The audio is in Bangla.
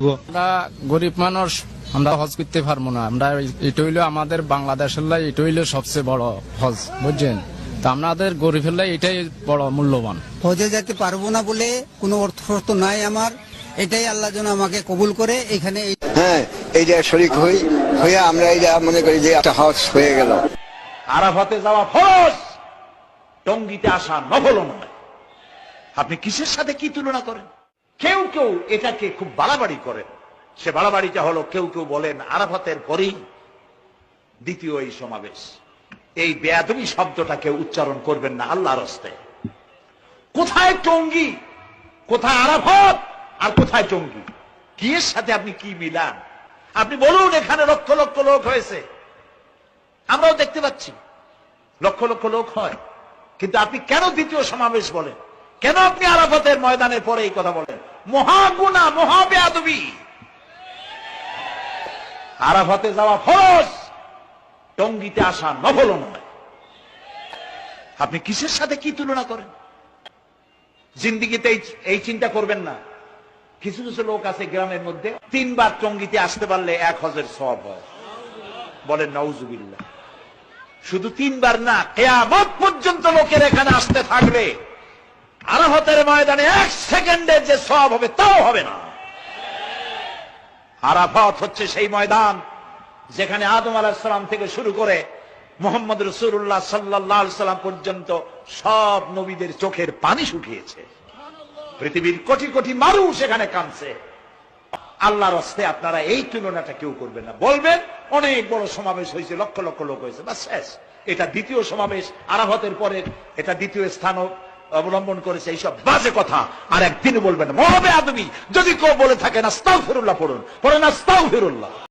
আমরা গরিব মানুষ আমরা হজ করতে পারব না। আমরা এটা হইল আমাদের বাংলাদেশের লাই এটা হইল সবচেয়ে বড় হজ বুঝছেন? তা আমাদের গরিবের লাই এটাই বড় মূল্যবান। হজে যেতে পারব না বলে কোনো অর্থ শর্ত নাই আমার। এটাই আল্লাহ যেন আমাকে কবুল করে এখানে এই হ্যাঁ এই যে শরিক হই হয়ে আমরা এই যে মনে করি যে একটা হজ হয়ে গেল। আরাফাতে যাওয়া ফরজ টঙ্গিতে আসা নফল নয়। আপনি কিসের সাথে কি তুলনা করেন? কেউ কেউ এটাকে খুব বাড়াবাড়ি করেন সে বাড়াবাড়িটা হলো কেউ কেউ বলেন আরাফাতের পরেই দ্বিতীয় এই সমাবেশ। এই বেয়াদবি শব্দটাকে উচ্চারণ করবেন না আল্লাহর হস্তে। কোথায় টঙ্গি? কোথায় আরাফত? আর কোথায় টঙ্গি? কি এর সাথে আপনি কি মিলান? আপনি বলুন, এখানে লক্ষ লক্ষ লোক হয়েছে। আমরাও দেখতে পাচ্ছি। লক্ষ লক্ষ লোক হয়। কিন্তু আপনি কেন দ্বিতীয় সমাবেশ বলেন? কেন আপনি আরাফতের ময়দানের পরে এই কথা বলেন? মহাগুনা মহাবেয়াদবি আরাফাতে যাওয়া ফরজ, টঙ্গিতে আসা নফল নয়। আপনি কিসের সাথে কি তুলনা করেন? জিন্দিগিতে এই- চিন্তা করবেন না। কিছু কিছু লোক আছে গ্রামের মধ্যে, তিনবার টঙ্গিতে আসতে পারলে এক হজের সব হয়। বলেন নওজুবিল্লাহ শুধু তিনবার না, কেয়ামত পর্যন্ত লোকের এখানে আসতে থাকবে। আরাফতের ময়দানে এক সেকেন্ডের যে সব হবে, তাও হবে না। আরাফত হচ্ছে সেই ময়দান যেখানে আদম আলাহিসাল্লাম থেকে শুরু করে মোহাম্মদ রসুল্লাহ সাল্লাহ সাল্লাম পর্যন্ত সব নবীদের চোখের পানি শুকিয়েছে। পৃথিবীর কোটি কোটি মানুষ এখানে কাঁদছে। আল্লাহর হস্তে আপনারা এই তুলনাটা কেউ করবেন না। বলবেন, অনেক বড় সমাবেশ হয়েছে, লক্ষ লক্ষ লোক হয়েছে বা শেষ। এটা দ্বিতীয় সমাবেশ, আরাফতের পরে এটা দ্বিতীয় স্থান অবলম্বন করেছে এইসব বাজে কথা। আর একদিন বলবেন মহাবে আদমি, যদি কেউ বলে থাকেন আস্তাও ফেরুল্লাহ পড়ুন। পড়েন আস্তাও ফিরুল্লাহ